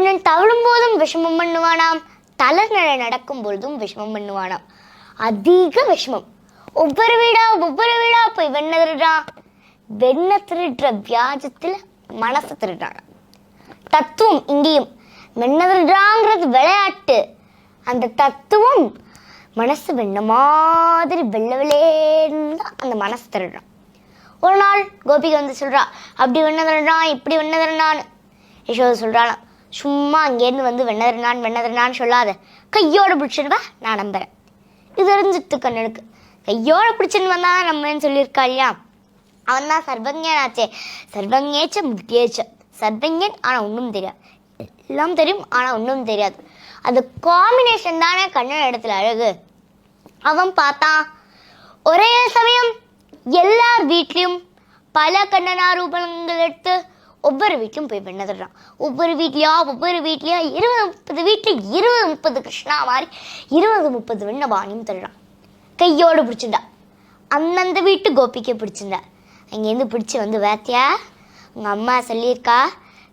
கண்ணன் தவழும் போதும் விஷமம் பண்ணுவானாம். தளர்நட நடக்கும் பொழுதும் விஷமம் பண்ணுவானாம். அதிக விஷமம். ஒவ்வொரு வீடா ஒவ்வொரு வீடா போய் வெண்ண திருடுறான் வெண்ண திருடுற வியாஜத்துல மனசு திருடுறான். தத்துவம் இங்கேயும். வெண்ண திருடுறாங்கிறது விளையாட்டு. அந்த தத்துவம் மனசு வெண்ண மாதிரி வெள்ள வெள்ளேன்னு அந்த மனசு திருடுறான். ஒரு நாள் கோபிகை வந்து சொல்றா அப்படி வெண்ண திருடுறான் இப்படி வெண்ண திருடான்னு யசோதை சொல்றாளாம் சும்மா அங்கேருந்து வந்து வெண்ண திருடான் சொல்லாத. கையோட பிடிச்சிருவா நான் நம்புறேன். இது தெரிஞ்சிட்டு கண்ணனுக்கு கையோட பிடிச்சின்னு வந்தா நம்மன்னு சொல்லியிருக்கா இல்லையா? அவன் தான் சர்வஜனாச்சே சர்வங்கேச்ச முட்டியேச்ச சர்வஞன் ஆனால் ஒன்றும் தெரியாது. எல்லாம் தெரியும் ஆனால் ஒன்றும் தெரியாது. அந்த காம்பினேஷன் தானே கண்ணன் இடத்துல அழகு. அவன் பார்த்தான் ஒரே சமயம் எல்லார் வீட்லேயும் பல கண்ணனா ரூபங்கள் எடுத்து ஒவ்வொரு வீட்லையும் போய் பண்ணதுறான் ஒவ்வொரு வீட்லையா? ஒவ்வொரு வீட்லையா? இருபது முப்பது வீட்டில் இருபது முப்பது கிருஷ்ணா மாதிரி இருபது முப்பது விண்ணபாணியும் தருறான் கையோடு பிடிச்சிருந்தா. அந்தந்த வீட்டு கோபிக்கை பிடிச்சிருந்தா. அங்கேருந்து பிடிச்சி வந்து வேத்தியா உங்கள் அம்மா சொல்லியிருக்கா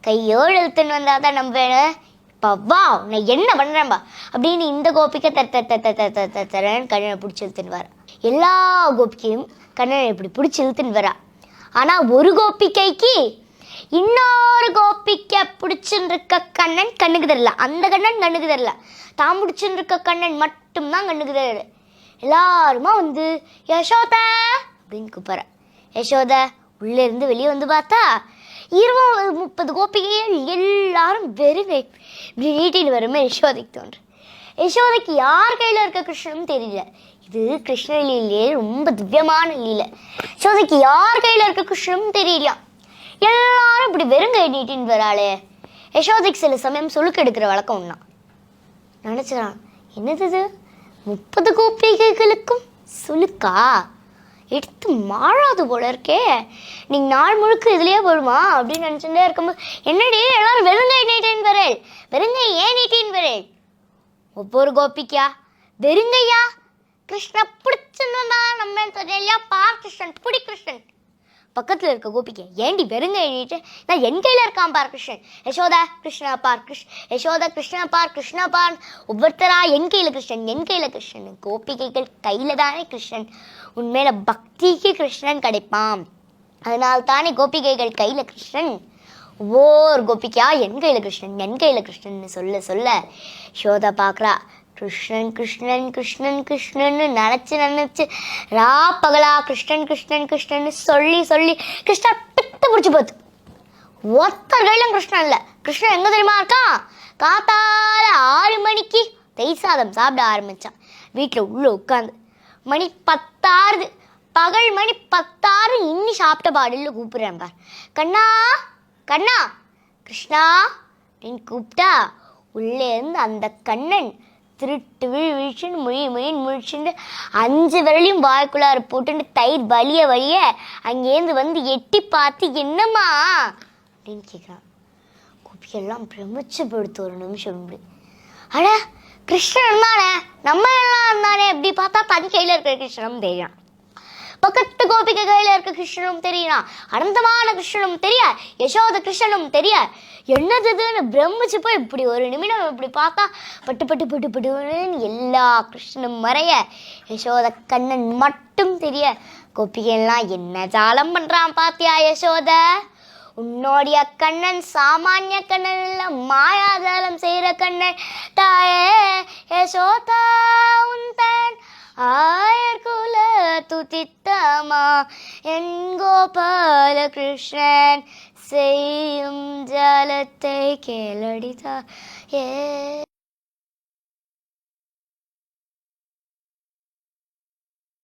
கையோடு எழுத்துன்னு வந்தால் தான் நம்புவேன் இப்போ வா நான் என்ன பண்ணுறேன்பா அப்படின்னு இந்த கோபிக்கை தர தர தர தர தரன்னு கண்ணனை பிடிச்சி இழுத்துன்னு வர எல்லா கோபிக்கையும் கண்ணனை இப்படி பிடிச்சி இழுத்துன்னு வரா ஆனால் ஒரு கோபிக்கைக்கு இன்னொரு கோபிக்க பிடிச்சுன்னு இருக்க கண்ணன் கண்ணுக்கு தெரியல. அந்த கண்ணன் கண்ணுக்கு தெரியல. தான் பிடிச்சுன்னு இருக்க கண்ணன் மட்டும்தான் கண்ணுக்கு தெரியல. எல்லாருமா வந்து யசோதா அப்படின்னு கூப்பிட்ற. யசோதா உள்ளேருந்து வெளியே வந்து பார்த்தா இருபது முப்பது கோப்பிகைகள் எல்லாரும் வெறும் இப்படி நீட்டின்னு வருமே யசோதைக்கு தோன்று யசோதைக்கு யார் கையில் இருக்க கிருஷ்ணன் தெரியல. இது கிருஷ்ண லீலையே ரொம்ப திவ்யமான லீலை. யசோதைக்கு யார் கையில் இருக்க கிருஷ்ணனும் தெரியலையா? எல்லாரும் இப்படி வெறுங்கை நீட்டின்னு வராளே. யசோதைக்கு சில சமயம் சுழுக்கு எடுக்கிற வழக்கம் ஒன்றா நினச்சிடான் என்னது இது? முப்பது கோப்பிகைகளுக்கும் சுலுக்கா எடுத்து மாறாது போல இருக்கே. நீ நாள் முழுக்க இதுலயே வருமா அப்படின்னு நினச்சிட்டே இருக்கும்போது என்னடி எல்லாரும் வெறுங்கை நீட்டின் வரேள். வெறுங்கை ஏன் நீட்டின் வரேள். ஒவ்வொரு கோபிக்கா வெறுங்கையா கிருஷ்ண பிடிச்சுன்னு வந்தா நம்ம தெரியலையா பார் கிருஷ்ணன் புடி கிருஷ்ணன் பக்கத்தில் இருக்க கோபிக்கு ஏண்டி வெறுங்க எழுதிட்டு நான் என் கையில் இருக்கான் பார் கிருஷ்ணன். யசோதா கிருஷ்ணா பார் கிருஷ் யசோதா கிருஷ்ணா பார் கிருஷ்ணா பார். ஒவ்வொருத்தரா என் கையில் கிருஷ்ணன் என் கையில் கிருஷ்ணன். கோபிகைகள் கையில் தானே கிருஷ்ணன். உண்மையில பக்திக்கு கிருஷ்ணன் கிடைப்பான். அதனால் தானே கோபிகைகள் கையில் கிருஷ்ணன். ஒவ்வொரு கோபிக்கா என் கையில் கிருஷ்ணன் என் கையில் கிருஷ்ணன் சொல்ல சொல்ல யசோதா பார்க்குறா கிருஷ்ணன் கிருஷ்ணன் கிருஷ்ணன் கிருஷ்ணன்னு நினச்சி நினச்சி ரா பகலா கிருஷ்ணன் கிருஷ்ணன் கிருஷ்ணன்னு சொல்லி சொல்லி கிருஷ்ணன் பித்து பிடிச்சி போச்சு ஒருத்தர் கையிலும் கிருஷ்ணன் இல்லை. கிருஷ்ணன் எங்கே தெரியுமா இருக்கான் காத்தால ஆறு மணிக்கு தெய் சாதம் சாப்பிட ஆரம்பிச்சான். வீட்டில் உள்ளே உட்காந்து மணி பத்தாறுது. பகல் மணி பத்தாறு இன்னி சாப்பிட்ட பாடலில் கூப்பிடுறேன் பார். கண்ணா கண்ணா கிருஷ்ணா அப்படின்னு கூப்பிட்டா உள்ளே இருந்து அந்த கண்ணன் திருட்டு விழி விழிச்சுன்னு முழி முழின்னு முழிச்சுட்டு அஞ்சு விரலையும் வாய்க்குள்ளார போட்டுட்டு தயிர் வலிய வலிய அங்கேருந்து வந்து எட்டி பார்த்து என்னம்மா? அப்படின்னு கேட்குறான் குப்பியெல்லாம் பிரமிச்சு படுத்து ஒரு நிமிஷம் இப்படி அட கிருஷ்ணன் இருந்தானே நம்ம எல்லாம் இருந்தானே அப்படி பார்த்தா தன் கையில் இருக்கிற கிருஷ்ணனும் தெரியும் பக்கத்து கோபிகை கையில் இருக்க கிருஷ்ணனும் தெரியும் அனந்தமான கிருஷ்ணனும் தெரிய யசோத கிருஷ்ணனும் தெரிய என்னது இதுன்னு பிரமிச்சு போய் இப்படி ஒரு நிமிடம் இப்படி பார்த்தா பட்டு பட்டு பட்டு பட்டுன்னு எல்லா கிருஷ்ணனும் மறைய யசோத கண்ணன் மட்டும் தெரிய கோபிகைலாம் என்ன ஜாலம் பண்றான் பாத்தியா யசோத? உன்னோடைய கண்ணன் சாமானிய கண்ணன் இல்ல மாயாஜாலம் செய்யற கண்ணன் தாயே யசோதா உன் தன் ஆ സുചിത്തമാ എൻ ഗോപാലകൃഷ്ണൻ ചെയ്യും ജലത്തെ കേളടിത. ഏ